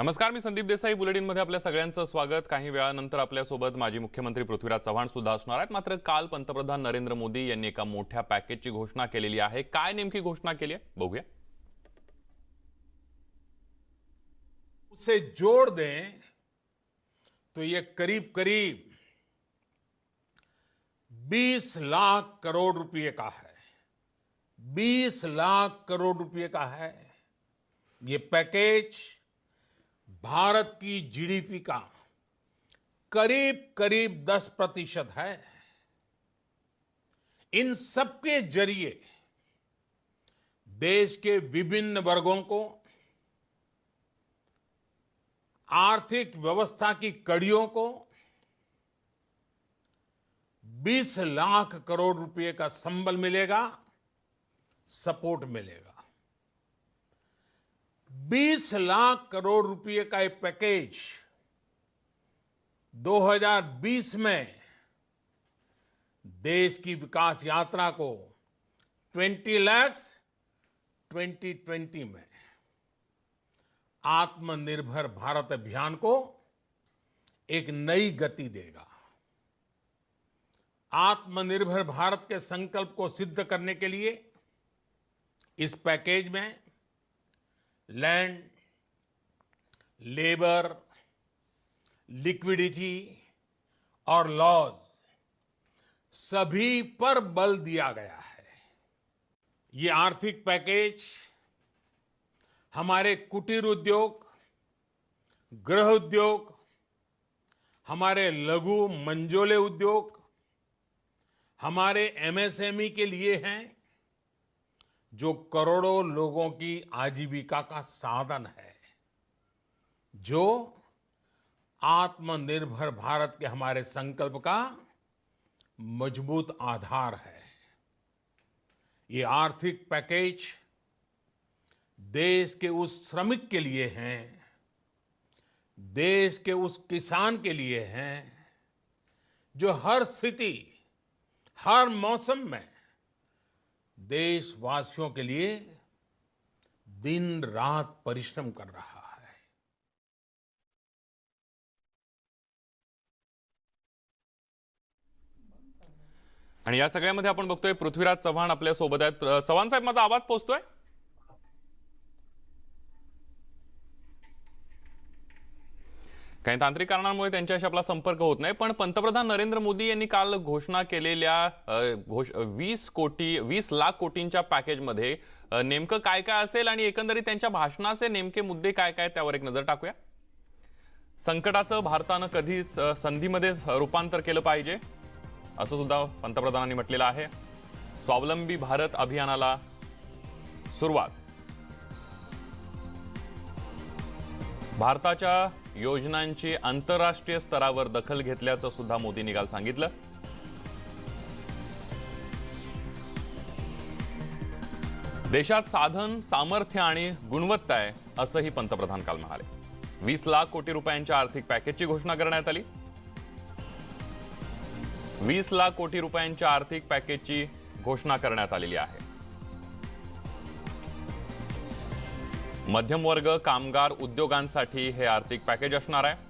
नमस्कार मी संदीप देसाई. बुलेटिनमध्ये आपल्या सगळ्यांचं स्वागत. काही वेळानंतर आपल्यासोबत माजी मुख्यमंत्री पृथ्वीराज चव्हाण सुद्धा असणार आहेत. मात्र काल पंतप्रधान नरेंद्र मोदी यांनी एका मोठ्या पॅकेजची घोषणा केलेली आहे. काय नेमकी घोषणा केली आहे? बघूया. उसे जोड़ दें तो ये करीब करीब 20 लाख करोड़ रुपए का है। 20 लाख करोड़ रुपए का है। ये पैकेज भारत की जीडीपी का करीब करीब 10 प्रतिशत है। इन सबके ज़रिए देश के विभिन्न वर्गों को, आर्थिक व्यवस्था की कड़ियों को 20 लाख करोड़ रुपए का संबल मिलेगा, सपोर्ट मिलेगा। 20 लाख करोड़ रुपए का ये पैकेज 2020 में देश की विकास यात्रा को 20 लैक्स 2020 में आत्मनिर्भर भारत अभियान को एक नई गति देगा। आत्मनिर्भर भारत के संकल्प को सिद्ध करने के लिए इस पैकेज में लैंड लेबर लिक्विडिटी और लॉज सभी पर बल दिया गया है। ये आर्थिक पैकेज हमारे कुटीर उद्योग, गृह उद्योग, हमारे लघु मंजोले उद्योग, हमारे एमएसएमई के लिए हैं। जो करोड़ों लोगों की आजीविका का साधन है, जो आत्मनिर्भर भारत के हमारे संकल्प का मज़बूत आधार है। ये आर्थिक पैकेज देश के उस श्रमिक के लिए हैं, देश के उस किसान के लिए हैं, जो हर स्थिति, हर मौसम में देशवासियों के लिए दिन रात परिश्रम कर रहा है। आणि या सगळ्यामध्ये आपण बघतोय पृथ्वीराज चव्हाण आपल्यासोबत आहेत. चव्हाण साहेब माझा आवाज पोहोचतोय काही तांत्रिक कारणांमुळे त्यांच्याशी आपला संपर्क होत नाही. पण पंतप्रधान नरेंद्र मोदी यांनी काल घोषणा केलेल्या घोष वीस कोटी वीस लाख कोटींच्या पॅकेजमध्ये नेमकं काय काय असेल आणि एकंदरीत त्यांच्या भाषणाचे नेमके मुद्दे काय काय त्यावर एक नजर टाकूया. संकटाचं भारतानं कधीच संधीमध्ये रूपांतर केलं पाहिजे असं सुद्धा पंतप्रधानांनी म्हटलेलं आहे. स्वावलंबी भारत अभियानाला सुरुवात. भारताच्या योजनांची आंतरराष्ट्रीय स्तरावर दखल घेतल्याचं सुद्धा मोदींनी काल सांगितलं. देशात साधन सामर्थ्य आणि गुणवत्ता आहे असंही पंतप्रधान काल म्हणाले. वीस लाख कोटी रुपयांच्या आर्थिक पॅकेजची घोषणा करण्यात आली. वीस लाख कोटी रुपयांच्या आर्थिक पॅकेजची घोषणा करण्यात आलेली आहे. मध्यम वर्ग कामगार उद्योगांसाठी हे आर्थिक पॅकेज असणार आहे.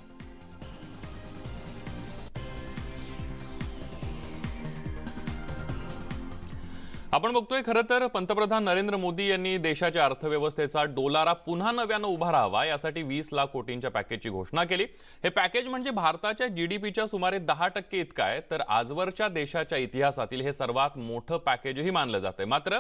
आपण बघतोय खरं तर पंतप्रधान नरेंद्र मोदी यांनी देशाच्या अर्थव्यवस्थेचा डोलारा पुन्हा नव्यानं उभा राहावा यासाठी वीस लाख कोटींच्या पॅकेजची घोषणा केली. हे पॅकेज म्हणजे भारताच्या जीडीपीच्या सुमारे दहा टक्के इतकं आहे तर आजवरच्या देशाच्या इतिहासातील हे सर्वात मोठं पॅकेजही मानलं जातंय. मात्र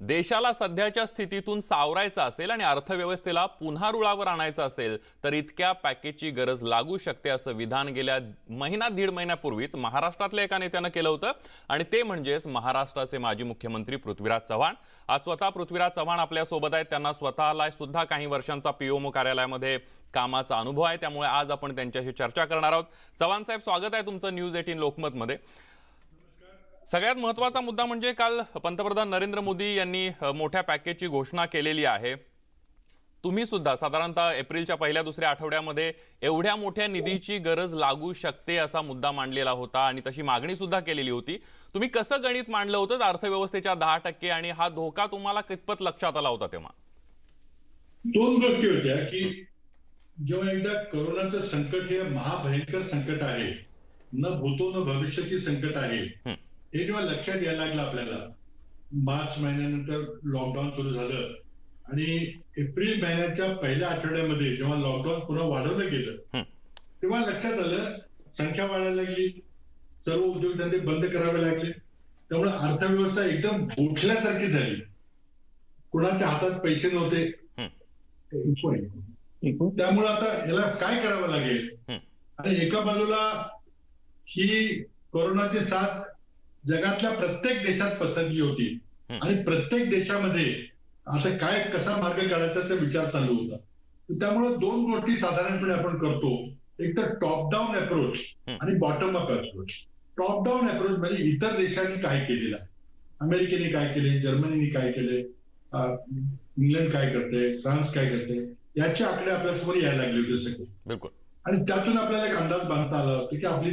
देशाला सध्याच्या स्थितीतून सावरायचं असेल आणि अर्थव्यवस्थेला पुन्हा रुळावर आणायचं असेल तर इतक्या पॅकेजची गरज लागू शकते असं विधान गेल्या महिना दीड महिन्यापूर्वीच महाराष्ट्रातल्या एका नेत्यानं केलं होतं. आणि ते म्हणजेच महाराष्ट्राचे माजी मुख्यमंत्री पृथ्वीराज चव्हाण. आज स्वतः पृथ्वीराज चव्हाण आपल्यासोबत आहेत. त्यांना स्वतःला सुद्धा काही वर्षांचा पीओमओ कार्यालयामध्ये कामाचा अनुभव आहे. त्यामुळे आज आपण त्यांच्याशी चर्चा करणार आहोत. चव्हाण साहेब स्वागत आहे तुमचं न्यूज एटीन लोकमतमध्ये. सगळ्यात महत्त्वाचा मुद्दा म्हणजे काल पंतप्रधान नरेंद्र मोदी यांनी मोठ्या पॅकेजची घोषणा केलेली आहे. तुम्ही सुद्धा साधारणतः एप्रिलच्या पहिल्या दुसऱ्या आठवड्यामध्ये एवढ्या मोठ्या निधीची गरज लागू शकते असा मुद्दा मांडलेला होता आणि तशी मागणी सुद्धा केलेली होती. तुम्ही कसं गणित मांडलं होतं अर्थव्यवस्थेच्या दहा टक्के आणि हा धोका तुम्हाला कितपत लक्षात आला होता तेव्हा? दोन गोष्टी होत्या की जेव्हा एकदा कोरोनाचं संकट हे महाभयंकर संकट आहे न भूतो न भविष्याची संकट आहे हं. जेव्हा लक्षात यायला लागलं आपल्याला मार्च महिन्यानंतर लॉकडाऊन सुरू झालं आणि एप्रिल महिन्याच्या पहिल्या आठवड्यामध्ये जेव्हा लॉकडाऊन पुन्हा वाढवलं गेलं. तेव्हा लक्षात आलं संख्या वाढायला लागली सर्व उद्योगधंदे बंद करावे लागले त्यामुळे अर्थव्यवस्था एकदम गोठल्यासारखी झाली कुणाच्या हातात पैसे नव्हते. त्यामुळे आता याला काय करावं लागेल. आणि एका बाजूला ही कोरोनाची साथ जगातल्या प्रत्येक देशात पसरली होती. आणि प्रत्येक देशामध्ये आता काय कसा मार्ग काढायचा ते विचार चालू होता. त्यामुळे दोन गोष्टी साधारणपणे आपण करतो. एक तर टॉप डाऊन अप्रोच. आणि bottom up approach top down approach म्हणजे इतर देशांनी काय केलेलं आहे? अमेरिकेने काय केले? जर्मनीने काय केले? इंग्लंड काय करते फ्रान्स काय करते याचे आकडे आपल्यासमोर यायला लागले होते सगळे. आणि त्यातून आपल्याला एक अंदाज बांधता आला होता की आपली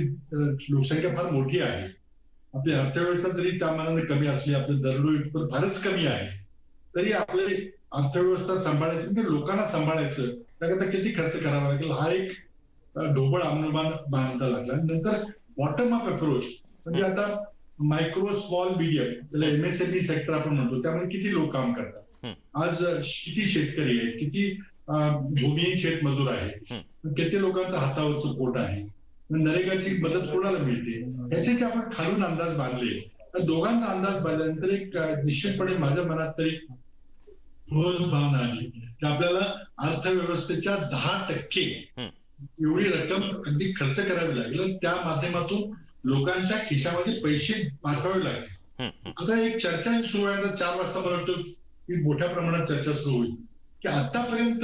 लोकसंख्या फार मोठी आहे. आपली अर्थव्यवस्था जरी त्या मानाने कमी असली आपले दरडोई उत्पन्न फारच कमी आहे तरी आपली अर्थव्यवस्था सांभाळायची म्हणजे लोकांना सांभाळायचं त्याकरता किती खर्च करावा लागेल हा एक ढोबळ अनुमान बांधता लागला. नंतर बॉटम अप अप्रोच म्हणजे आता मायक्रो स्मॉल मीडियम त्याला एमएसएमई सेक्टर आपण म्हणतो त्यामुळे किती लोक काम करतात. आज किती शेतकरी आहेत? किती भूमिहीन शेतमजूर आहेत? किती लोकांचं हातावरचं पोट आहे? नरेगाची मदत कोणाला मिळते? ह्याचे जे आपण खालून अंदाज बांधले. तर दोघांचा अंदाज बांधल्यानंतर एक निश्चितपणे माझ्या मनात तरी भावना आली. की आपल्याला अर्थव्यवस्थेच्या दहा टक्के. एवढी रक्कम अगदी खर्च करावी लागेल त्या माध्यमातून लोकांच्या खिशामध्ये पैसे पाठवावे लागले. आता एक चर्चा सुरू आहे. आता चार वाजता मला वाटतं की मोठ्या प्रमाणात चर्चा सुरू होईल. की आतापर्यंत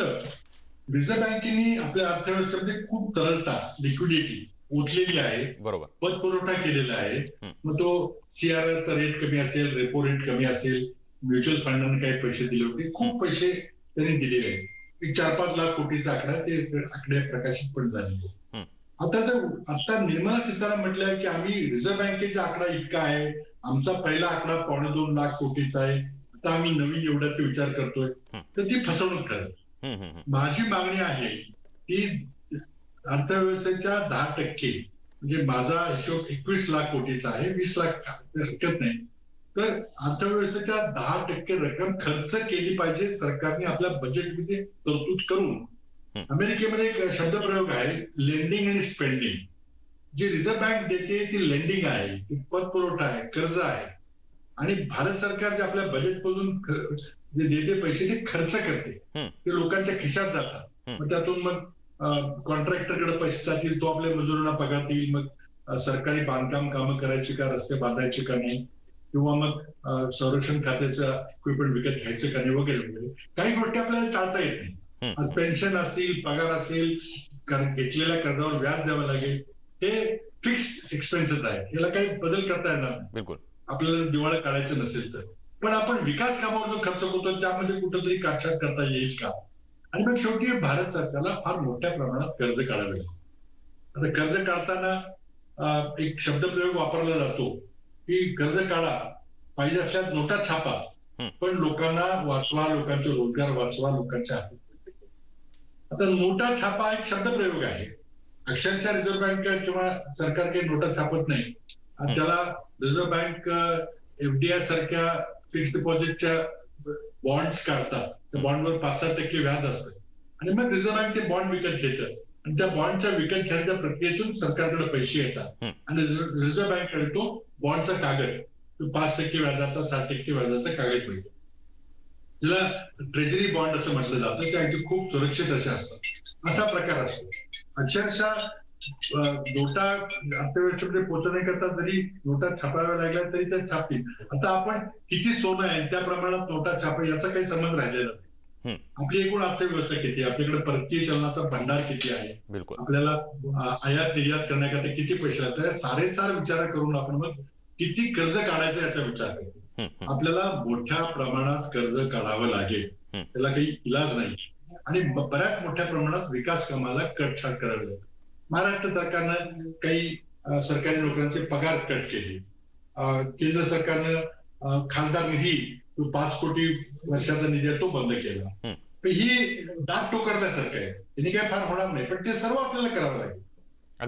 रिझर्व्ह बँकेने आपल्या अर्थव्यवस्थेमध्ये खूप तरलता लिक्विडिटी ओतलेली आहे बरोबर पतपुरवठा केलेला आहे. मग तो सीआरआरचा रेट कमी असेल रेपो रेट कमी असेल म्युच्युअल फंडांनी काही पैसे दिले होते खूप पैसे त्यांनी दिलेले आहेत एक चार पाच लाख कोटीचा आकडा ते आकडे प्रकाशित पण झालेले हं. आता तर आता निर्मला सीतारामन म्हटलंय की आम्ही रिझर्व्ह बँकेचा आकडा इतका आहे आमचा पहिला आकडा पावणे दोन लाख कोटीचा आहे आता आम्ही नवीन एवढ्यात विचार करतोय. तर ती फसवणूक ठरेल. माझी मागणी आहे की अर्थव्यवस्थेच्या दहा टक्के म्हणजे माझा हिशोब एकवीस लाख कोटीचा आहे वीस लाख हरकत नाही तर अर्थव्यवस्थेच्या दहा टक्के रक्कम खर्च केली पाहिजे सरकारने आपल्या बजेटमध्ये तरतूद करून. अमेरिकेमध्ये एक शब्दप्रयोग आहे लेंडिंग आणि स्पेंडिंग जी रिझर्व्ह बँक देते ती लेंडिंग आहे ती पतपुरवठा आहे कर्ज आहे आणि भारत सरकार जे आपल्या बजेटमधून जे देते पैसे ते खर्च करते. ते लोकांच्या खिशात जातात. मग त्यातून मग कॉन्ट्रॅक्टरकडे पैसे जातील तो आपल्या मजुरांना पगार देईल. मग सरकारी बांधकाम कामं करायची का रस्ते बांधायचे का नाही? किंवा मग संरक्षण खात्याचं इक्विपमेंट विकत घ्यायचं का नाही वगैरे वगैरे. काही गोष्टी आपल्याला टाळता येत नाही. आज पेन्शन असतील पगार असेल घेतलेल्या कर्जावर व्याज द्यावं लागेल. हे फिक्स एक्सपेन्सेस आहेत. याला काही बदल करता येणार नाही. बिलकुल. आपल्याला दिवाळं काढायचं नसेल तर. पण आपण विकास कामावर जो खर्च करतो त्यामध्ये कुठंतरी काटछाट करता येईल का? आणि मग शेवटी भारत सरकारला फार मोठ्या प्रमाणात कर्ज काढावे लागते आता कर्ज काढताना एक शब्दप्रयोग वापरला जातो की कर्ज काढा पाहिजे असल्यास नोटा छापा. पण लोकांना वाचवा लोकांचे रोजगार वाचवा लोकांच्या हातात. आता नोटा छापा एक शब्दप्रयोग आहे अक्षरशः रिझर्व्ह बँक किंवा सरकार काही नोटा छापत नाही आणि. त्याला रिझर्व्ह बँक एफडीआय सारख्या फिक्स डिपॉझिटच्या बॉन्ड्स काढतात. त्या बॉन्डवर पाच सात टक्के व्याज असतं. आणि मग रिझर्व्ह बँक ते बॉन्ड विकत घेतं. आणि त्या बॉन्डच्या विकत घेण्याच्या प्रक्रियेतून सरकारकडे पैसे येतात. आणि रिझर्व्ह बँककडे तो बॉन्डचा कागद. पाच टक्के व्याजाचा सात टक्के व्याजाचा कागद मिळतो. ज्याला ट्रेजरी बॉन्ड असं म्हटलं जातं. ते अगदी खूप सुरक्षित असे असतात. असा प्रकार असतो. अक्षरशः नोटा अर्थव्यवस्थेमध्ये पोहोचण्याकरता जरी नोटा छापाव्या लागल्या तरी त्या छापतील. आता आपण किती सोनं आहे त्या प्रमाणात नोटा छापा याचा काही संबंध राहिलेला नाही. आपली एकूण अर्थव्यवस्था किती आहे? आपल्याकडे परकीय चलनाचा भंडार किती आहे? आपल्याला आयात निर्यात करण्याकरता किती पैसे लागतात या सारेसार विचार करून आपण मग किती कर्ज काढायचं याचा विचार करतो. आपल्याला मोठ्या प्रमाणात कर्ज काढावं लागेल. त्याला काही इलाज नाही. आणि बऱ्याच मोठ्या प्रमाणात विकास कामाला कटछाट करावी लागेल महाराष्ट्र सरकारनं काही सरकारी नोकऱ्यांचे पगार कट केले. केंद्र सरकारनं खासदार निधी तो पाच कोटी वर्षाचा निधी आहे तो बंद केला. हं. पण ही दात टोकरल्यासारखं आहे. यांनी काय फार होणार नाही. पण ते सर्व आपल्याला करावं लागेल.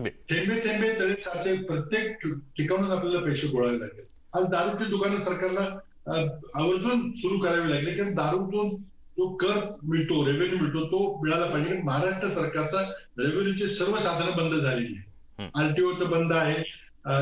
थेंबे थेंबे तळे साचे प्रत्येक ठिकाणून आपल्याला पैसे गोळावे लागेल. आज दारूची दुकानं सरकारला आवर्जून सुरू करावी लागली कारण दारूतून जो कर मिळतो रेव्हेन्यू मिळतो तो मिळाला पाहिजे. महाराष्ट्र सरकारचा रेव्हेन्यूची सर्व साधनं बंद झालेली आहे. आरटीओचं बंद आहे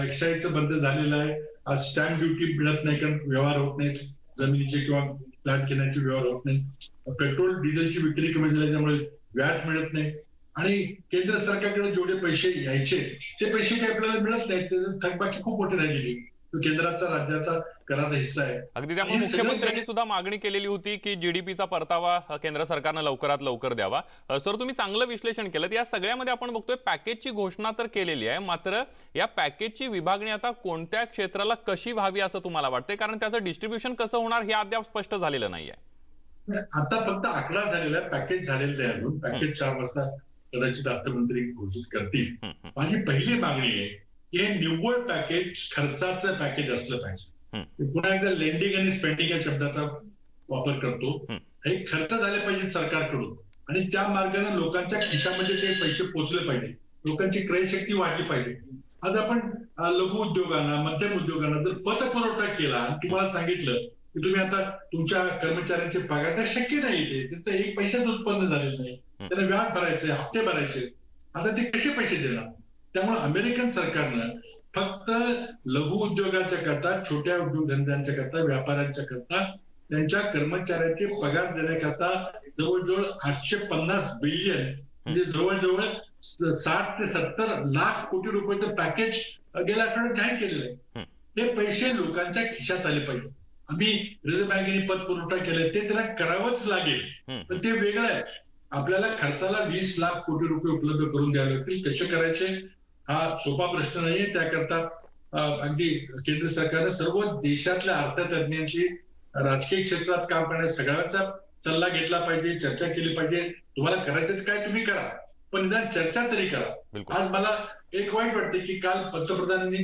एक्साईजचं बंद झालेलं आहे. आज स्टॅम्प ड्युटी मिळत नाही कारण व्यवहार होत नाहीत. जमिनीचे किंवा फ्लॅट घेण्याचे व्यवहार होत नाही पेट्रोल डिझेलची विक्री कमी झाल्यामुळे व्याज मिळत नाही. आणि केंद्र सरकारकडे जेवढे पैसे यायचे ते पैसे काही आपल्याला मिळत नाहीत. थकबाकी खूप मोठी राहिलेली तो केंद्राचा राज्याचा कराचा हिस्सा आहे. अगदी त्यामुळे मुख्यमंत्र्यांनी सुद्धा मागणी केलेली होती की जीडीपीचा परतावा केंद्र सरकारनं लवकरात लवकर द्यावा. सर तुम्ही चांगलं विश्लेषण केलं या सगळ्यामध्ये आपण बघतोय पॅकेजची घोषणा तर केलेली आहे. मात्र या पॅकेजची विभागणी आता कोणत्या क्षेत्राला कशी व्हावी असं तुम्हाला वाटतंय? कारण त्याचं डिस्ट्रीब्युशन कसं होणार हे अद्याप स्पष्ट झालेलं नाहीये. आता फक्त आकडा झालेला आहे पॅकेज झालेलं आहे अजून पॅकेज चार वाजता कदाचित अर्थमंत्री घोषित करतील. माझी पहिली मागणी आहे हे निव्वळ पॅकेज खर्चाचं पॅकेज असलं पाहिजे. पुन्हा एकदा लेंडिंग आणि स्पेंडिंग या शब्दाचा वापर करतो. हे. खर्च झाले पाहिजे सरकारकडून. आणि त्या मार्गाने लोकांच्या खिशामध्ये ते पैसे पोहोचले पाहिजे. लोकांची क्रयशक्ती वाढली पाहिजे. आज आपण लघु उद्योगांना मध्यम उद्योगांना जर पतपुरवठा केला आणि तुम्हाला सांगितलं की तुम्ही आता तुमच्या कर्मचाऱ्यांचे पगार त्या शक्य नाही ते. त्यांचं एक पैशाच उत्पन्न झालेलं नाही. त्यांना व्याज भरायचे हप्ते भरायचे आता ते कसे पैसे देणार? त्यामुळे अमेरिकन सरकारनं फक्त लघु उद्योगाच्या करता छोट्या उद्योगधंद्यांच्या करता व्यापाऱ्यांच्या करता त्यांच्या कर्मचाऱ्यांचे पगार देण्याकरता जवळजवळ आठशे पन्नास बिलियन म्हणजे जवळजवळ साठ ते सत्तर लाख कोटी रुपयाचं पॅकेज गेल्या आठवड्यात जाहीर केलेलं आहे. ते पैसे लोकांच्या खिशात आले पाहिजे. आम्ही रिझर्व्ह बँकेने पतपुरवठा केलाय ते त्याला करावंच लागेल. पण ते वेगळं आहे. आपल्याला खर्चाला वीस लाख कोटी रुपये उपलब्ध करून द्यावे लागतील. कसे करायचे? हा सोपा प्रश्न नाहीये. त्याकरता अगदी केंद्र सरकारनं सर्व देशातल्या अर्थतज्ञांची राजकीय क्षेत्रात काम करण्यात सगळ्यांचा सल्ला घेतला पाहिजे चर्चा केली पाहिजे. तुम्हाला करायचं काय तुम्ही करा. पण निदान चर्चा तरी करा. आज मला एक वाईट वाटते की काल पंतप्रधानांनी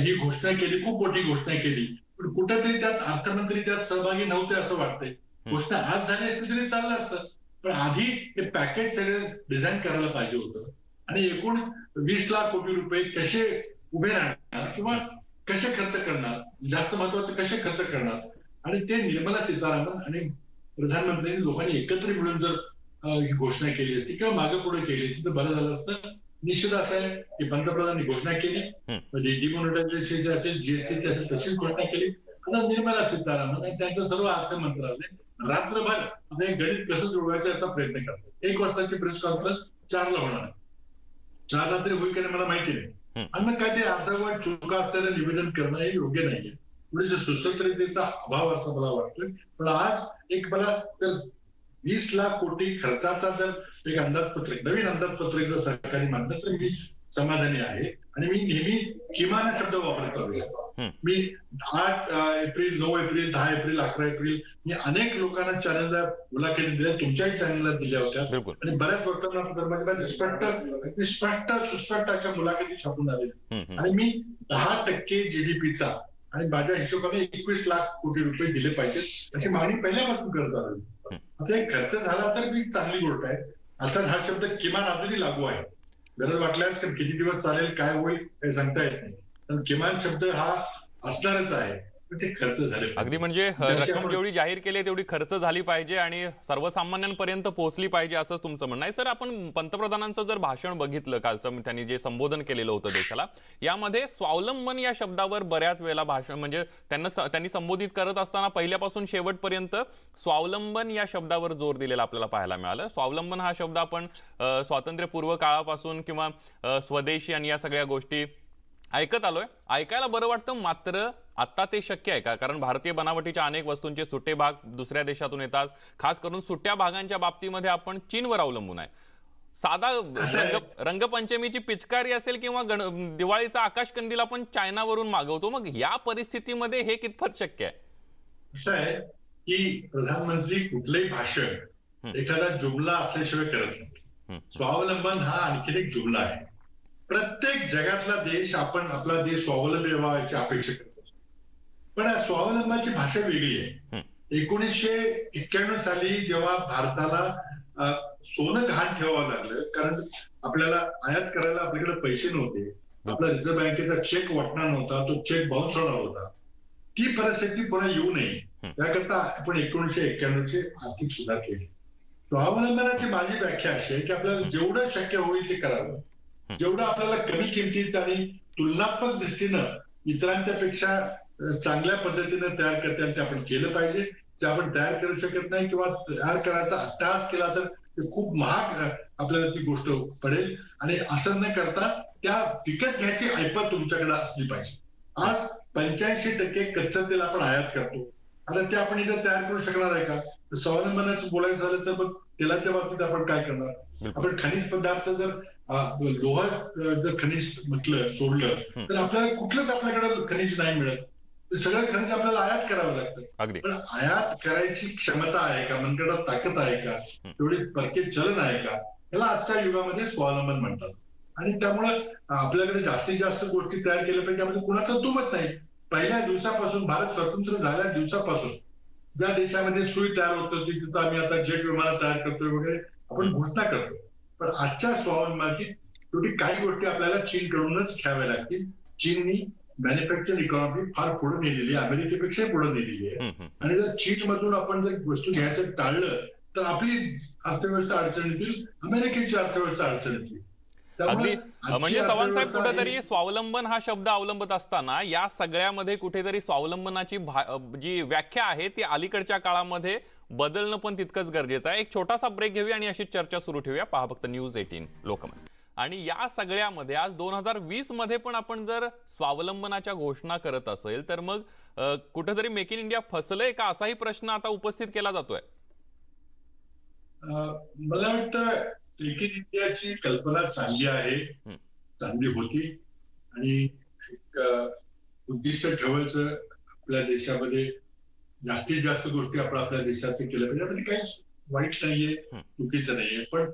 ही घोषणा केली खूप मोठी घोषणा केली. पण कुठेतरी त्यात अर्थमंत्री त्यात सहभागी नव्हते असं वाटतंय. घोषणा आज झाली असती तरी चाललं असतं. पण आधी हे पॅकेज सगळं डिझाईन करायला पाहिजे होतं. आणि एकूण वीस लाख कोटी रुपये कसे उभे राहणार किंवा कसे खर्च करणार जास्त महत्वाचं कसे खर्च करणार आणि ते निर्मला सीतारामन आणि प्रधानमंत्र्यांनी दोघांनी एकत्र मिळून जर ही घोषणा केली असती किंवा मागे पुढे केली असती तर बरं झालं असतं. निश्चित असं आहे की पंतप्रधानांनी घोषणा केली. म्हणजे डिमोनिटायझेशन असेल जीएसटी असेल तशी घोषणा केली. आता निर्मला सीतारामन आणि त्यांचं सर्व अर्थ मंत्रालय रात्रभर गणित कसं जुळवायचं याचा प्रयत्न करतात. एक वाजताची प्रेस कॉन्फरन्स चारला होणार आहे. चारला तरी होईल की मला माहिती नाही. आणि मग काय ते अर्धवट चुका असलेलं निवेदन करणं हे योग्य नाहीये. थोडीशी सुसूत्रतेचा अभाव असं मला वाटतोय. पण आज एक मला तर वीस लाख कोटी खर्चाचा जर एक अंदाजपत्रक नवीन अंदाजपत्रक जर सरकारने मांडलं तर मी समाधानी आहे. आणि मी नेहमी किमान शब्द वापरत मी आठ एप्रिल नऊ एप्रिल दहा एप्रिल अकरा एप्रिल मी अनेक लोकांना चॅनलला मुलाखती दिल्या तुमच्याही चॅनलला दिल्या होत्या. आणि बऱ्याच वर्तमानपत्रामध्ये स्पष्ट अगदी स्पष्ट सुस्पष्ट अशा मुलाखती छापून आलेल्या. आणि मी दहा टक्के जीडीपीचा आणि माझ्या हिशोबाने एकवीस लाख कोटी रुपये दिले पाहिजेत अशी मागणी पहिल्यापासून करत आलो आता हे खर्च झाला तर मी चांगली गोष्ट आहे. अर्थात हा शब्द किमान अजूनही लागू आहे. गरज वाटल्यास किती दिवस चालेल काय होईल हे सांगता येत नाही. पण किमान शब्द हा असणारच आहे. ते खर्च झाले पाहिजे. अगदी म्हणजे रक्कम जेवढी जाहीर केली तेवढी खर्च झाली पाहिजे आणि सर्वसामान्यांपर्यंत पोहोचली पाहिजे असंच तुमचं म्हणणं आहे सर आपण पंतप्रधानांचं जर भाषण बघितलं कालचं त्यांनी जे संबोधन केलेलं होतं देशाला यामध्ये स्वावलंबन या शब्दावर बऱ्याच वेळेला भाषण म्हणजे त्यांना त्यांनी संबोधित करत असताना पहिल्यापासून शेवटपर्यंत स्वावलंबन या शब्दावर जोर दिलेला आपल्याला पाहायला मिळालं स्वावलंबन हा शब्द आपण स्वातंत्र्यपूर्व काळापासून किंवा स्वदेशी आणि या सगळ्या गोष्टी ऐकत आलोय. ऐकायला बरं वाटतं मात्र आता ते शक्य आहे का? कारण भारतीय बनावटीच्या अनेक वस्तूंचे सुट्टे भाग दुसऱ्या देशातून येतात. खास करून सुट्ट्या भागांच्या बाबतीमध्ये आपण चीनवर अवलंबून आहे. साधा? रंग रंगपंचमीची पिचकारी असेल किंवा गण दिवाळीचा आकाश कंदील आपण चायनावरून मागवतो मग या परिस्थितीमध्ये हे कितपत शक्य आहे? असं आहे की प्रधानमंत्री कुठलंही भाषण. एखादा जुमला असल्याशिवाय करत. नाही. स्वावलंबन हा आणखीन एक जुमला आहे. प्रत्येक जगातला देश आपण आपला देश स्वावलंबी व्हायची अपेक्षा करतो पण या स्वावलंबनाची भाषा वेगळी आहे. एकोणीसशे एक्क्याण्णव साली जेव्हा भारताला सोनं घाण ठेवावं लागलं कारण आपल्याला आयात करायला आपल्याकडे पैसे नव्हते. आपला रिझर्व्ह बँकेचा चेक वाटणार नव्हता तो चेक बाउन्स होणार होता. ती परिस्थिती पुन्हा येऊ नये. त्याकरता आपण एकोणीसशे एक्क्याण्णव चे आर्थिक सुधार केले. स्वावलंबनाची माझी व्याख्या अशी आहे की आपल्याला जेवढं शक्य होईल ते करावं. जेवढं आपल्याला कमी किमतीत आणि तुलनात्मक दृष्टीनं इतरांच्या पेक्षा चांगल्या पद्धतीनं तयार करता आणि ते आपण केलं पाहिजे. ते आपण तयार करू शकत नाही किंवा तयार करायचा अट्टहास केला तर ते खूप महाग आपल्याला ती गोष्ट पडेल. आणि असं न करता त्या विकत घ्यायची ऐपत तुमच्याकडे असली पाहिजे. आज पंच्याऐंशी टक्के कच्चा तेल आपण आयात करतो. आता ते आपण इथं तयार करू शकणार आहे का? स्वावलंबनाचं बोलायचं झालं तर मग तेलाच्या बाबतीत आपण काय करणार? आपण खनिज पदार्थ जर लोह जर खनिज म्हटलं सोडलं तर आपल्याला कुठलंच आपल्याकडे खनिज नाही मिळत. सगळं खनिज आपल्याला आयात करावं लागतं. पण आयात करायची क्षमता आहे का? मनगडात ताकद आहे का? तेवढी परके चलन आहे का? याला आजच्या युगामध्ये स्वावलंबन म्हणतात. आणि त्यामुळं आपल्याकडे जास्तीत जास्त गोष्टी तयार केल्या पाहिजे त्यामध्ये कुणाचं दुमत नाही. पहिल्या दिवसापासून भारत स्वतंत्र झाल्या दिवसापासून ज्या देशामध्ये सुई तयार होत होती तिथं आम्ही आता जेट विमानं तयार करतोय वगैरे आपण घोषणा करतो पण आजच्या स्वावलंबनाची शेवटी काही गोष्टी आपल्याला चीनकडूनच घ्याव्या लागतील. चीननी मॅन्युफॅक्चर इकॉनॉमी फार पुढे नेलेली आहे अमेरिकेपेक्षाही पुढे नेलेली आहे. आणि जर चीन मधून आपण जर वस्तू घ्यायचं टाळलं तर आपली अर्थव्यवस्था अडचणीत येईल अमेरिकेची अर्थव्यवस्था अडचणीत येईल त्यामुळे अगदी. म्हणजे चव्हाण साहेब कुठेतरी स्वावलंबन हा शब्द अवलंबत असताना या सगळ्यामध्ये कुठेतरी स्वावलंबनाची जी व्याख्या आहे ती अलीकडच्या काळामध्ये बदलणं पण तितकंच गरजेचं आहे. एक छोटासा ब्रेक घेऊया आणि अशी चर्चा सुरू ठेवूया. पहा फक्त न्यूज एटीन लोकमत. आणि या सगळ्यामध्ये आज दोन हजार वीसमध्ये पण आपण जर स्वावलंबनाच्या घोषणा करत असेल तर मग कुठेतरी मेक इन इंडिया फसलंय का? असाही प्रश्न आता उपस्थित केला जातोय. मला वाटतं मेक इन इंडियाची कल्पना चांगली आहे. चांगली होती. आणि एक उद्दिष्ट ठेवायचं आपल्या देशामध्ये जास्तीत जास्त गोष्टी आपण आपल्या देशात केल्या पाहिजे. म्हणजे काही वाईट नाहीये. चुकीचं नाहीये. पण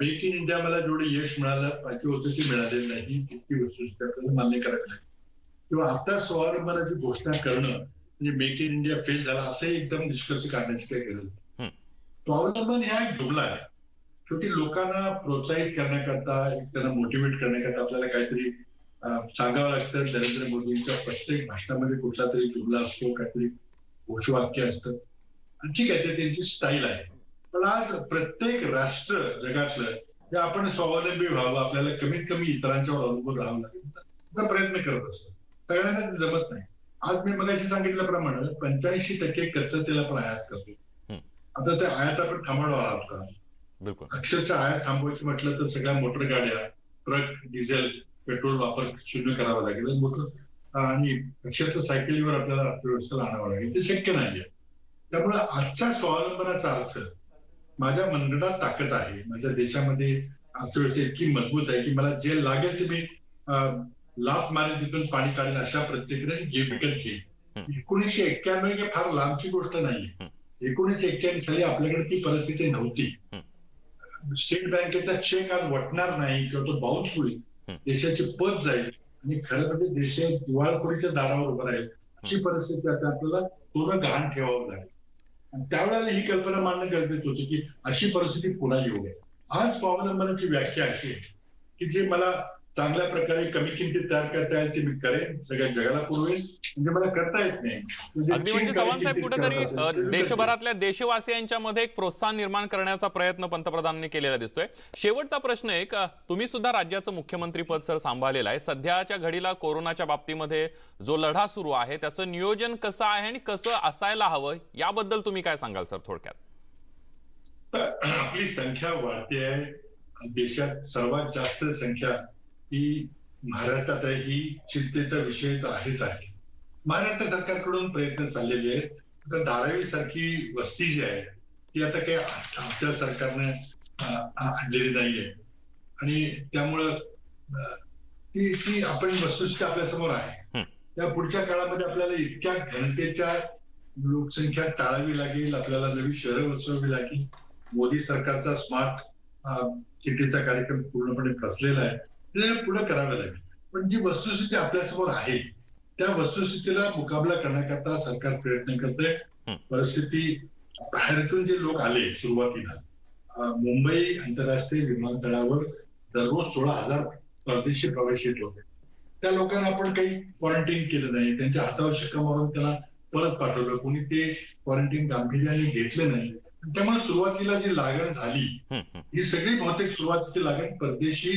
मेक इन इंडिया मला जेवढे यश मिळालं पाहिजे होतं ते मिळालेलं नाही वस्तुस्थिती आपल्याला मान्य करावी लागेल. किंवा आता स्वावलंबनाची घोषणा करणं म्हणजे मेक इन इंडिया फेल झाला असंही एकदम निष्कर्ष काढण्याची काही गरज. स्वावलंबन हा एक जुमला आहे. शेवटी लोकांना प्रोत्साहित करण्याकरता एक त्यांना मोटिवेट करण्याकरता आपल्याला काहीतरी सांगावं लागतं. नरेंद्र मोदींच्या प्रत्येक भाषणामध्ये कुठला तरी जुमला असतो काहीतरी घोषवाक्य असतं. ठीक आहे ते त्यांची स्टाईल आहे. पण आज प्रत्येक राष्ट्र जगातलं हे आपण स्वावलंबी व्हावं आपल्याला कमीत कमी इतरांच्यावर अवलंबून राहावं लागेल त्याचा प्रयत्न करत असतं सगळ्यांना ते जमत नाही. आज मी मगाशी सांगितल्याप्रमाणे पंच्याऐंशी टक्के कच्चं तेल आपण आयात करतो. आता ते आयात आपण थांबवणार आहोत का बिलकुल. अक्षरशः आयात थांबवायची म्हटलं तर सगळ्या मोटर गाड्या ट्रक डिझेल पेट्रोल वापर शून्य करावा लागेल. मोटर आणि अक्षरशः सायकलीवर आपल्याला अर्थव्यवस्थेला आणावं लागेल. ते शक्य नाहीये. त्यामुळे आजच्या स्वावलंबनाचा अर्थ माझ्या मनगटात ताकद आहे. माझ्या देशामध्ये अर्थव्यवस्था इतकी मजबूत आहे की मला जे लागेल ते मी लाफ मारेल तिथून पाणी काढेल अशा प्रत्येकाने जे विकत घेईल एकोणीसशे एक्क्याण्णव ही फार लांबची गोष्ट नाहीये. एकोणीसशे एक्क्याण्णव साली आपल्याकडे ती परिस्थिती नव्हती. स्टेट बँकेचा चेक आज वटणार नाही किंवा तो बाउन्स होईल. देशाची पत जाईल. आणि खरं म्हणजे देश दिवाळखोरीच्या दारावर उभं राहील. अशी परिस्थिती आता आपल्याला सोनं गहाण ठेवावं लागेल. आणि त्यावेळेला ही कल्पना मांडणं गरजेचं होतं की अशी परिस्थिती पुन्हा येऊ नये. आज स्वावलंबनाची व्याख्या अशी आहे की जे मला चांगल्या प्रकारे कमी किमतीत तयार करता येईल ते मी करेन सगळ्या जगाला पुरवेल. म्हणजे मला करता येत नाही. म्हणजे अगदी म्हणजे चव्हाण साहेब कुठेतरी देशभरातल्या देशवासियांच्या मध्ये एक प्रोत्साहन निर्माण करण्याचा प्रयत्न पंतप्रधानांनी केलेला दिसतोय. शेवटचा प्रश्न एक तुम्ही सुद्धा राज्याचं मुख्यमंत्री पद सर सांभाळलेलं आहे. सध्याच्या घडीला कोरोनाच्या बाबतीमध्ये जो लढा सुरू आहे त्याचं नियोजन कसं आहे आणि कसं असायला हवं याबद्दल तुम्ही काय सांगाल सर थोडक्यात? आपली संख्या वाढते आहे. देशात सर्वात जास्त संख्या ही महाराष्ट्रात आहे ही चिंतेचा विषय तर आहेच आहे. महाराष्ट्र सरकारकडून प्रयत्न चाललेले आहेत. आता धारावी सारखी वस्ती जी आहे ती आता काही आमच्या सरकारनं आणलेली नाहीये. आणि त्यामुळं ती ती आपण वस्तुस्थिती आपल्यासमोर आहे. त्या पुढच्या काळामध्ये आपल्याला इतक्या घनतेच्या लोकसंख्या टाळावी लागेल आपल्याला नवी शहरं वसवावी लागेल. मोदी सरकारचा स्मार्ट सिटीचा कार्यक्रम पूर्णपणे फसलेला आहे. ते पुढे करावे लागेल. पण जी वस्तुस्थिती आपल्यासमोर आहे त्या वस्तुस्थितीला मुकाबला करण्याकरता सरकार प्रयत्न करते हं. परिस्थिती बाहेरतून जे लोक आले सुरुवातीला मुंबई आंतरराष्ट्रीय विमानतळावर दररोज सोळा हजार परदेशी प्रवासी येत होते. त्या लोकांना आपण काही क्वारंटाईन केलं नाही. त्यांच्या हातावर शिक्का मारून त्याला परत पाठवलं. कोणी ते क्वारंटाईन गांभीर्याने घेतलं नाही. त्यामुळे सुरुवातीला जी लागण झाली हं, सगळी बहुतेक सुरुवातीची लागण परदेशी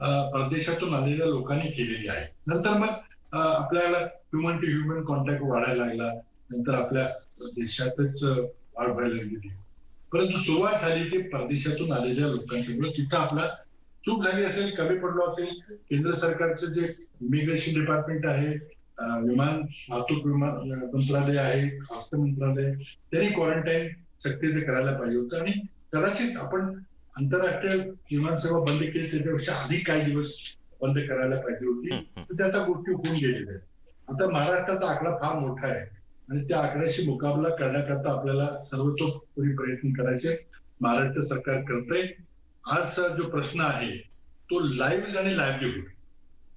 परदेशातून आलेल्या लोकांनी केलेली आहे. नंतर मग आपल्याला ह्युमन टू ह्युमन कॉन्टॅक्ट वाढायला लागला. नंतर आपल्या देशातच वाढ व्हायला लागली. परंतु सुरुवात झाली ती परदेशातून आलेल्या लोकांच्यामुळे म्हणजे तिथं आपला चूक झाली असेल कमी पडलो असेल केंद्र सरकारचं जे इमिग्रेशन डिपार्टमेंट आहे विमान वाहतूक विमान मंत्रालय आहे स्वास्थ्य मंत्रालय त्यांनी क्वारंटाईन सक्तीचे करायला पाहिजे होतं. आणि कदाचित आपण आंतरराष्ट्रीय विमानसेवा बंद केली त्याच्यापेक्षा अधिक काही दिवस बंद करायला पाहिजे होती. तर त्या आता गोष्टी होऊन गेलेल्या आहेत. आता महाराष्ट्राचा आकडा फार मोठा आहे. आणि त्या आकड्याशी मुकाबला करण्याकरता आपल्याला सर्वतोपरी प्रयत्न करायचे. महाराष्ट्र सरकार करतंय. आजचा जो प्रश्न आहे तो लाईव्ह आणि लाईव्हलीहूड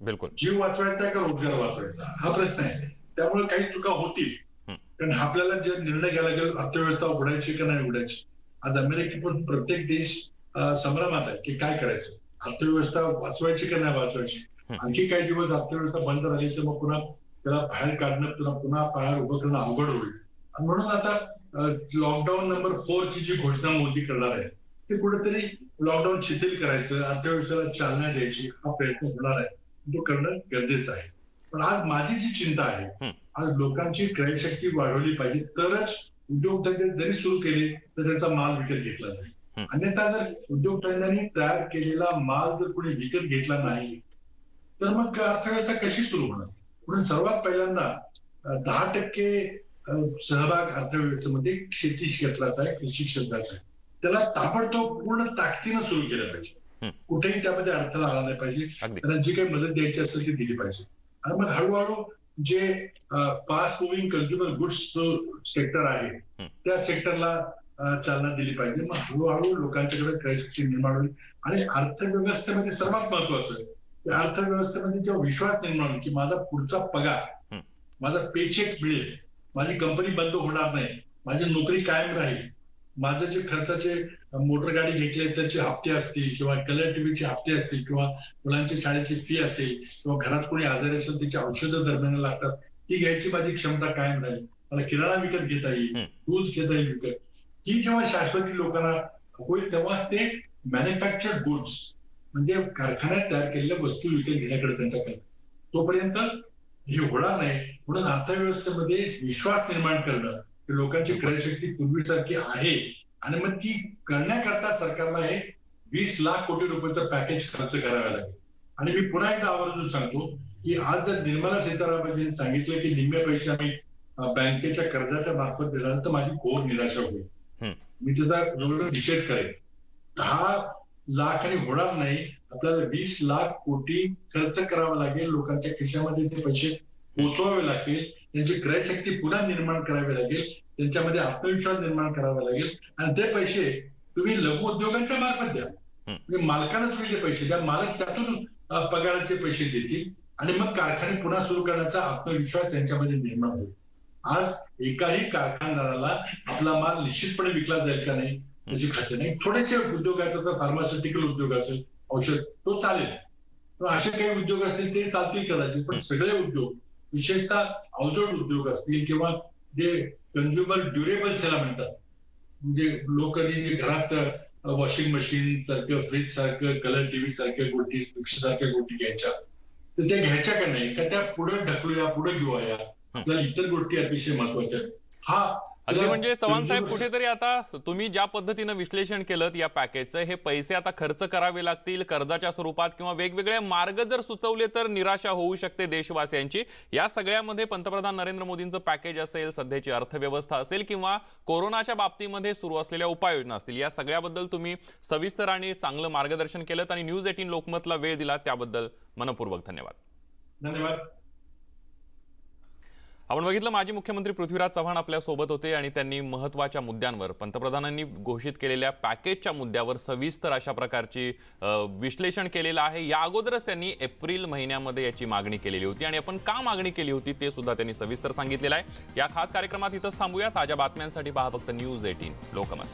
बिलकुल. जीव वाचवायचा का रोजगार वाचवायचा? हा प्रश्न आहे. त्यामुळे काही चुका होतील. हं. कारण आपल्याला जे निर्णय घ्यायला लागेल अर्थव्यवस्था उघडायची का नाही उघडायची? आज अमेरिकेतून प्रत्येक देश संभ्रमात आहे की काय करायचं अर्थव्यवस्था वाचवायची का नाही वाचवायची. आणखी काही दिवस अर्थव्यवस्था बंद झाली तर मग पुन्हा त्याला बाहेर काढणं पुन्हा पुन्हा बाहेर उभं करणं अवघड होईल आणि म्हणून आता लॉकडाऊन नंबर फोर ची जी घोषणा मोदी करणार आहे ते कुठेतरी लॉकडाऊन शिथिल करायचं अर्थव्यवस्थेला चालना द्यायची हा प्रयत्न होणार आहे तो करणं गरजेचं आहे पण आज माझी जी चिंता आहे. आज लोकांची क्रयशक्ती वाढवली पाहिजे तरच उद्योगधंदे जरी सुरू केले तर त्याचा माल विकत घेतला जाईल. अन्यथा जर उद्योगधंद्यांनी तयार केलेला माल जर कोणी विकत घेतला नाही तर मग अर्थव्यवस्था कशी सुरू होणार? म्हणून सर्वात पहिल्यांदा दहा टक्के सहभाग अर्थव्यवस्थेमध्ये शेती क्षेत्राचा आहे कृषी क्षेत्राचा आहे. त्याला ताबडतोब पूर्ण ताकदीनं सुरू केलं पाहिजे. कुठेही त्यामध्ये अडथळा आला नाही पाहिजे. त्यांना जी काही मदत द्यायची असेल ती दिली पाहिजे. आणि मग हळूहळू जे फास्ट मुव्हिंग कन्झ्युमर गुड्स जो सेक्टर आहे. त्या सेक्टरला चालना दिली पाहिजे मग हळूहळू लोकांच्याकडे क्रयशक्ती निर्माण होईल आणि अर्थव्यवस्थेमध्ये सर्वात महत्वाचं अर्थव्यवस्थेमध्ये जेव्हा विश्वास निर्माण होईल की माझा पुढचा पगार. माझा पेचेक मिळेल माझी कंपनी बंद होणार नाही माझी नोकरी कायम राहील माझं जे खर्चाचे मोटर गाडी घेतले त्याचे हप्ते असतील किंवा कलर टीव्हीचे हप्ते असतील किंवा मुलांच्या शाळेची फी असेल किंवा घरात कोणी आजारी असेल त्याची औषधं दरम्यान लागतात ती घ्यायची माझी क्षमता कायम राहील मला किराणा विकत घेता येईल. दूध घेता येईल विकत ही जेव्हा शाश्वती लोकांना होईल तेव्हाच ते मॅन्युफॅक्चर्ड गुड्स म्हणजे कारखान्यात तयार केलेल्या वस्तू विकत घेण्याकडे त्यांचा कल. तोपर्यंत हे होणार नाही. म्हणून अर्थव्यवस्थेमध्ये विश्वास निर्माण करणं लोकांची क्रयशक्ती पूर्वीसारखी आहे. आणि मग ती करण्याकरता सरकारला हे वीस लाख कोटी रुपयाचं पॅकेज खर्च करावा लागेल. आणि मी पुन्हा एकदा आवर्जून सांगतो की आज जर निर्मला सीतारामनजींनी सांगितलं की निम्मे पैसे आम्ही बँकेच्या कर्जाच्या मार्फत दिला तर माझी घोर निराशा होईल. मी त्याचा निषेध करेन. दहा लाख आणि होणार नाही. आपल्याला वीस लाख कोटी खर्च करावा लागेल. लोकांच्या खिशामध्ये ते पैसे पोचवावे लागतील. त्यांची क्रयशक्ती पुन्हा निर्माण करावी लागेल. त्यांच्यामध्ये आत्मविश्वास निर्माण करावा लागेल. आणि ते पैसे तुम्ही लघु उद्योगांच्या मार्फत द्या. म्हणजे मालकांना तुम्ही ते पैसे द्या. मालक त्यातून पगाराचे पैसे देतील. आणि मग कारखाने पुन्हा सुरू करण्याचा आत्मविश्वास त्यांच्यामध्ये निर्माण होईल. आज एकाही कारखानदाराला आपला माल निश्चितपणे विकला जाईल का नाही त्याची खात्री नाही. थोडेसे उद्योग आहेत आता फार्मास्युटिकल उद्योग असेल औषध तो चालेल. पण असे काही उद्योग असतील ते चालतील कदाचित. पण सगळे उद्योग विशेषतः अवजड उद्योग असतील किंवा जे कन्झ्युमर ड्युरेबल त्याला म्हणतात. म्हणजे लोकांनी जे घरात वॉशिंग मशीन सारखं फ्रीज सारखं कलर टीव्ही सारख्या गोष्टी मिक्सर सारख्या गोष्टी घ्यायच्या. तर त्या घ्यायच्या का नाही? का त्या पुढे ढकलूया पुढे घेऊया? आपल्याला इतर गोष्टी अतिशय महत्त्वाच्या. हा अगदी म्हणजे चव्हाण साहेब कुठेतरी आता तुम्ही ज्या पद्धतीनं विश्लेषण केलं या पॅकेजचं हे पैसे आता खर्च करावे लागतील कर्जाच्या स्वरूपात किंवा वेगवेगळे मार्ग जर सुचवले तर निराशा होऊ शकते देशवासियांची. या सगळ्यामध्ये पंतप्रधान नरेंद्र मोदींचं पॅकेज असेल सध्याची अर्थव्यवस्था असेल किंवा कोरोनाच्या बाबतीमध्ये सुरू असलेल्या उपाययोजना असतील या सगळ्याबद्दल तुम्ही सविस्तर आणि चांगलं मार्गदर्शन केलं आणि न्यूज एटीन लोकमतला वेळ दिला त्याबद्दल मनपूर्वक धन्यवाद. धन्यवाद. आपण बघितलं माजी मुख्यमंत्री पृथ्वीराज चव्हाण आपल्यासोबत होते आणि त्यांनी महत्त्वाच्या मुद्द्यांवर पंतप्रधानांनी घोषित केलेल्या पॅकेजच्या मुद्द्यावर सविस्तर अशा प्रकारची विश्लेषण केलेलं आहे. या अगोदरच त्यांनी एप्रिल महिन्यामध्ये याची मागणी केलेली होती आणि आपण का मागणी केली होती ते सुद्धा त्यांनी सविस्तर सांगितलेलं आहे. या खास कार्यक्रमात इथंच थांबूया. ताज्या बातम्यांसाठी पहा फक्त न्यूज एटीन लोकमत.